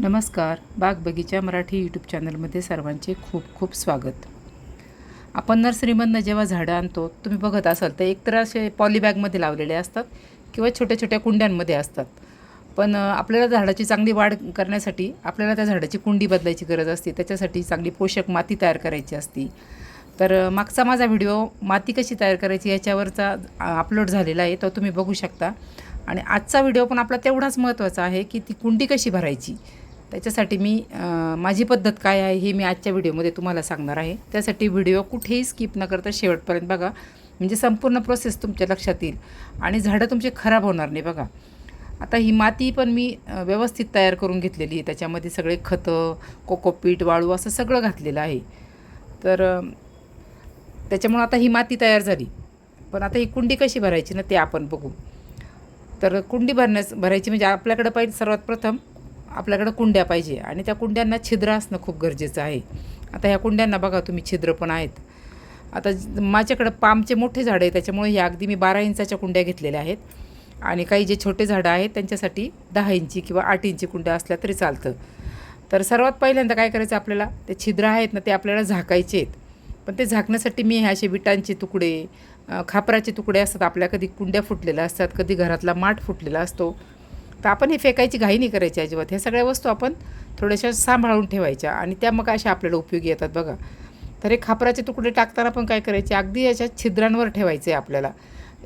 नमस्कार. बाग बगीचा मराठी यूट्यूब चॅनलमध्ये सर्वांचे खूप खूप स्वागत. आपण नर्सरीमधनं जेव्हा झाडं आणतो तुम्ही बघत असाल तर एकतर असे पॉलीबॅगमध्ये लावलेले असतात किंवा छोट्या छोट्या कुंड्यांमध्ये असतात. पण आपल्याला झाडाची चांगली वाढ करण्यासाठी आपल्याला त्या झाडाची कुंडी बदलायची गरज असते. त्याच्यासाठी चांगली पोषक माती तयार करायची असती. तर मागचा माझा व्हिडिओ माती कशी तयार करायची याच्यावरचा अपलोड झालेला आहे तो तुम्ही बघू शकता. आणि आजचा व्हिडिओ पण आपला तेवढाच महत्त्वाचा आहे की ती कुंडी कशी भरायची? त्याच्यासाठी मी माझी पद्धत काय आहे हे मी आजच्या व्हिडिओमध्ये तुम्हाला सांगणार आहे. त्यासाठी व्हिडिओ कुठेही स्किप न करता शेवटपर्यंत बघा. म्हणजे संपूर्ण प्रोसेस तुमच्या लक्षात येईल. आणि झाडं तुमचे खराब होणार नाही बघा. आता ही माती पण मी व्यवस्थित तयार करून घेतलेली आहे. त्याच्यामध्ये सगळे खतं कोकोपीट वाळू असं सगळं घातलेलं आहे. तर त्याच्यामुळं आता ही माती तयार झाली. पण आता ही कुंडी कशी भरायची ना ते आपण बघू. तर कुंडी भरण्यास भरायची म्हणजे आपल्याकडं पाहिजे सर्वात प्रथम आपल्याकडं कुंड्या पाहिजे आणि त्या कुंड्यांना छिद्र असणं खूप गरजेचं आहे. आता ह्या कुंड्यांना बघा तुम्ही छिद्र पण आहेत. आता माझ्याकडं पामचे मोठे झाडं आहे त्याच्यामुळे ह्या अगदी मी बारा इंचाच्या कुंड्या घेतलेल्या आहेत. आणि काही जे छोटे झाडं आहेत त्यांच्यासाठी दहा इंची किंवा आठ इंची कुंड्या असल्या तरी चालतं. तर सर्वात पहिल्यांदा काय करायचं आपल्याला ते छिद्र आहेत ना ते आपल्याला झाकायचे आहेत. पण ते झाकण्यासाठी मी हे असे विटांचे तुकडे खापराचे तुकडे असतात आपल्या कधी कुंड्या फुटलेल्या असतात कधी घरातला माठ फुटलेला असतो तर आपण हे फेकायची घाई नाही करायची अजिबात. ह्या सगळ्या वस्तू आपण थोड्याशा सांभाळून ठेवायच्या आणि त्या मग अशा आपल्याला उपयोगी येतात बघा. तर हे खापराचे तुकडे टाकताना पण काय करायचे? अगदी याच्या छिद्रांवर ठेवायचे आपल्याला.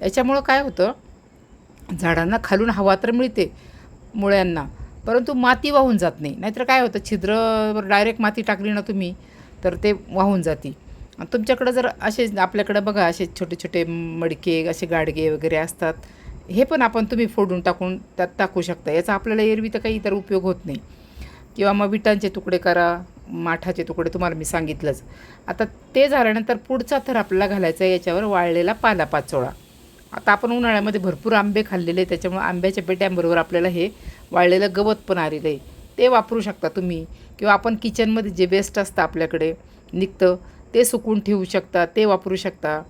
याच्यामुळं काय होतं? झाडांना खालून हवा तर मिळते मुळ्यांना परंतु माती वाहून जात नाही. नाहीतर काय होतं? छिद्रवर डायरेक्ट माती टाकली ना तुम्ही तर ते वाहून जाते. आणि तुमच्याकडं जर असे आपल्याकडं बघा असे छोटे छोटे मडके असे गाडगे वगैरे असतात. हे पण आपण तुम्ही फोडून टाकून त्यात टाकू शकता. याचा आपल्याला एरवी तर काही इतर उपयोग होत नाही. किंवा मग विटांचे तुकडे करा माठाचे तुकडे तुम्हाला मी सांगितलंच. आता ते झाल्यानंतर पुढचा थर आपल्याला घालायचा आहे याच्यावर वाळलेला पाला पाचोळा. आता आपण उन्हाळ्यामध्ये भरपूर आंबे खाल्लेले आहे त्याच्यामुळे आंब्याच्या पेट्यांबरोबर आपल्याला हे वाळलेलं गवत पण आलेलं आहे. ते वापरू शकता तुम्ही. किंवा आपण किचनमध्ये जे वेस्ट असतं आपल्याकडे निघतं ते सुकून ठेवू शकता ते वापरू शकता.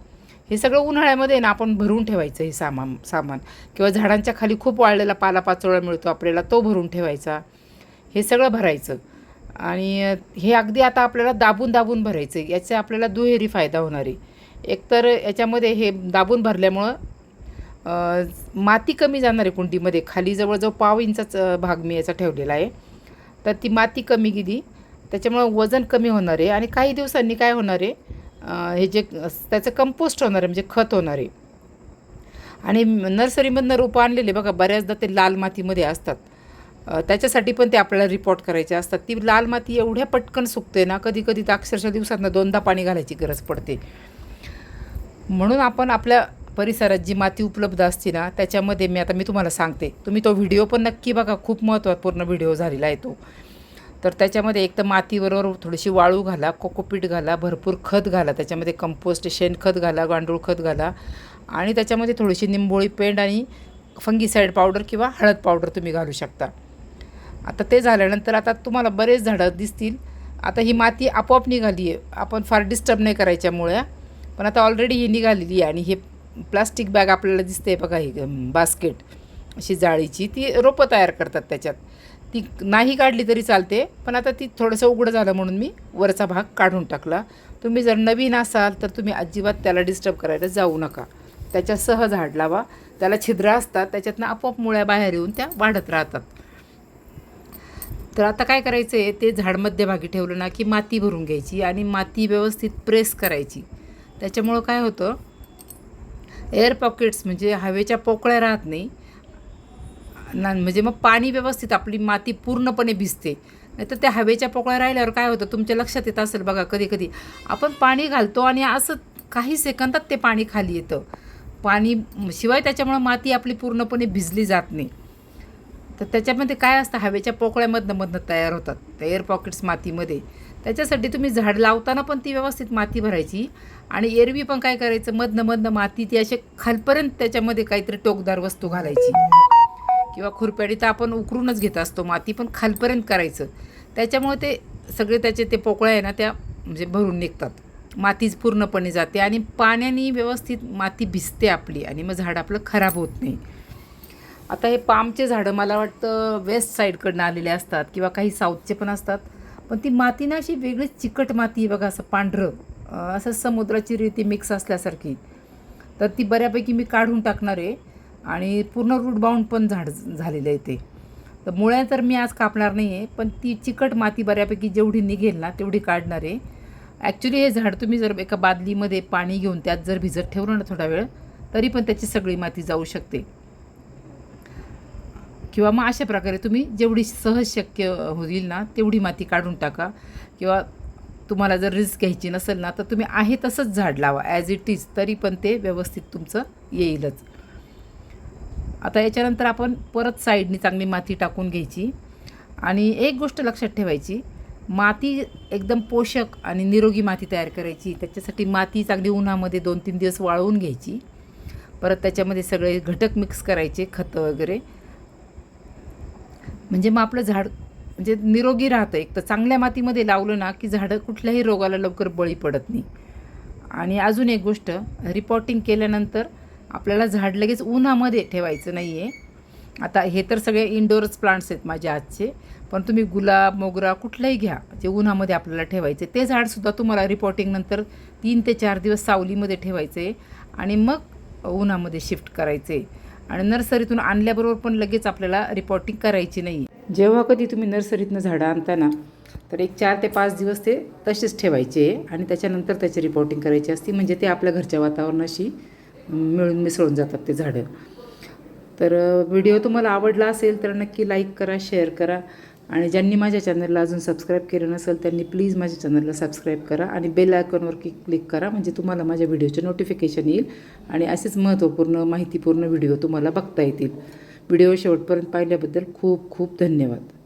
हे सगळं उन्हाळ्यामध्ये ना आपण भरून ठेवायचं हे सामान सामान. किंवा झाडांच्या खाली खूप वाळलेला पालापाचोळा मिळतो आपल्याला तो भरून ठेवायचा. हे सगळं भरायचं. आणि हे अगदी आता आपल्याला दाबून दाबून भरायचं. याचे याचा आपल्याला दुहेरी फायदा होणार आहे. एकतर याच्यामध्ये हे दाबून भरल्यामुळं माती कमी जाणार आहे कुंडीमध्ये. खाली जवळजवळ पाव इंचाच भाग मी याचा ठेवलेला आहे. तर ती माती कमी गेली. त्याच्यामुळं वजन कमी होणार आहे. आणि काही दिवसांनी काय होणार आहे? हे जे त्याचं कंपोस्ट होणार आहे म्हणजे खत होणार आहे. आणि नर्सरीमधनं रोपं आणलेले बघा बऱ्याचदा ते लाल मातीमध्ये असतात. त्याच्यासाठी पण ते आपल्याला रिपोर्ट करायचे असतात. ती लाल माती एवढ्या पटकन सुकते ना कधी कधी तर अक्षरशः दिवसातनं दोनदा पाणी घालायची गरज पडते. म्हणून आपण आपल्या परिसरात जी माती उपलब्ध असते ना त्याच्यामध्ये मी आता मी तुम्हाला सांगते. तुम्ही तो व्हिडिओ पण नक्की बघा खूप महत्त्वपूर्ण व्हिडिओ झालेला आहे तो. तर त्याच्यामध्ये एक तर मातीबरोबर थोडीशी वाळू घाला कोकोपीट घाला भरपूर खत घाला त्याच्यामध्ये कंपोस्ट शेणखत घाला गांडूळ खत घाला. आणि त्याच्यामध्ये थोडीशी निंबोळी पेंड आणि फंगीसाईड पावडर किंवा हळद पावडर तुम्ही घालू शकता. आता ते झाल्यानंतर आता तुम्हाला बरेच झाडं दिसतील. आता ही माती आपोआप निघाली आहे. आपण फार डिस्टर्ब नाही करायच्यामुळे पण आता ऑलरेडी ही निघालेली आहे आणि हे प्लास्टिक बॅग आपल्याला दिसते बघा ही बास्केट अशी जाळीची. ती रोपं तयार करतात त्याच्यात. ती नाही काढली तरी चालते पण आता ती थोडंसं उघडं झालं म्हणून मी वरचा भाग काढून टाकला. तुम्ही जर नवीन असाल तर तुम्ही अजिबात त्याला डिस्टर्ब करायला जाऊ नका. त्याच्या सह झाड लावा. त्याला छिद्र असतात त्याच्यातनं आपोआप मुळ्या बाहेर येऊन त्या वाढत राहतात. तर आता काय करायचं आहे ते झाड मध्यभागी ठेवलं ना की माती भरून घ्यायची आणि माती व्यवस्थित प्रेस करायची. त्याच्यामुळं काय होतं एअर पॉकेट्स म्हणजे हवेच्या पोकळ्या राहत नाही ना म्हणजे मग पाणी व्यवस्थित आपली माती पूर्णपणे भिजते. नाही तर त्या हवेच्या पोकळ्या राहिल्यावर काय होतं तुमच्या लक्षात येत असेल बघा कधी कधी आपण पाणी घालतो आणि असं काही सेकंदात ते पाणी खाली येतं. पाणी शिवाय त्याच्यामुळं माती आपली पूर्णपणे भिजली जात नाही. तर त्याच्यामध्ये काय असतं हवेच्या पोकळ्यामधनं मधनं तयार होतात एअर पॉकेट्स मातीमध्ये. त्याच्यासाठी तुम्ही झाड लावताना पण ती व्यवस्थित माती भरायची. आणि एरवी पण काय करायचं मधनं मधनं माती ती असे खालपर्यंत त्याच्यामध्ये काहीतरी टोकदार वस्तू घालायची. किंवा खुरप्याडी तर आपण उकरूनच घेत असतो माती पण खालपर्यंत करायचं. त्याच्यामुळे ते सगळे त्याचे ते पोकळ्या आहे ना त्या म्हणजे भरून निघतात. मातीच पूर्णपणे जाते आणि पाण्याने व्यवस्थित माती भिजते आपली आणि मग झाड आपलं खराब होत नाही. आता हे पामचे झाडं मला वाटतं वेस्ट साईडकडनं आलेले असतात किंवा काही साऊथचे पण असतात पण ती माती ना अशी वेगळीच चिकट माती बघा असं पांढरं. असं समुद्राची रेती मिक्स असल्यासारखी. तर ती बऱ्यापैकी मी काढून टाकणार आहे. आणि पूर्ण रूट बाउंड पण झाड झालेलं आहे ते. तर मुळ्या तर मी आज कापणार नाही आहे पण ती चिकट माती बऱ्यापैकी जेवढी निघेल ना तेवढी काढणार आहे. ॲक्च्युली हे झाड तुम्ही जर एका बादलीमध्ये पाणी घेऊन त्यात जर भिजत ठेवलं ना थोडा वेळ तरी पण त्याची सगळी माती जाऊ शकते. किंवा मग अशा प्रकारे तुम्ही जेवढी सहज शक्य होईल ना तेवढी माती काढून टाका. किंवा तुम्हाला जर रिस्क घ्यायची नसेल ना तर तुम्ही आहे तसंच झाड लावा ॲज इट इज तरी पण ते व्यवस्थित तुमचं येईलच. आता याच्यानंतर आपण परत साईडनी चांगली माती टाकून घ्यायची. आणि एक गोष्ट लक्षात ठेवायची माती एकदम पोषक आणि निरोगी माती तयार करायची. त्याच्यासाठी माती चांगली उन्हामध्ये दोन तीन दिवस वाळवून घ्यायची. परत त्याच्यामध्ये सगळे घटक मिक्स करायचे खतं वगैरे. म्हणजे मग आपलं झाड म्हणजे निरोगी राहतं. एक तर चांगल्या मातीमध्ये लावलं ना की झाडं कुठल्याही रोगाला लवकर बळी पडत नाही. आणि अजून एक गोष्ट रिपोर्टिंग केल्यानंतर आपल्याला झाड लगेच उन्हामध्ये ठेवायचं नाही आहे आता हे तर सगळे इनडोअरच प्लांट्स आहेत माझ्या आजचे पण तुम्ही गुलाब मोगरा कुठलाही घ्या जे उन्हामध्ये आपल्याला ठेवायचे. ते झाडसुद्धा तुम्हाला रिपोर्टिंगनंतर तीन ते चार दिवस सावलीमध्ये ठेवायचे आणि मग उन्हामध्ये शिफ्ट करायचे. आणि नर्सरीतून आणल्याबरोबर पण लगेच आपल्याला रिपोर्टिंग करायची नाही जेव्हा कधी तुम्ही नर्सरीतनं झाडं आणताना तर एक चार ते पाच दिवस ते तसेच ठेवायचे आणि त्याच्यानंतर त्याची रिपोर्टिंग करायची असती. म्हणजे ते आपल्या घरच्या वातावरणाशी मिळून मिसळून जातात ते झाडं. तर व्हिडिओ तुम्हाला आवडला असेल तर नक्की लाईक करा शेअर करा. आणि ज्यांनी माझ्या चॅनलला अजून सबस्क्राईब केलं नसेल त्यांनी प्लीज माझ्या चॅनलला सबस्क्राईब करा आणि बेल आयकॉनवर क्लिक करा म्हणजे तुम्हाला माझ्या व्हिडिओचे नोटिफिकेशन येईल आणि असेच महत्त्वपूर्ण माहितीपूर्ण व्हिडिओ तुम्हाला बघता येतील. व्हिडिओ शेवटपर्यंत पाहिल्याबद्दल खूप खूप धन्यवाद.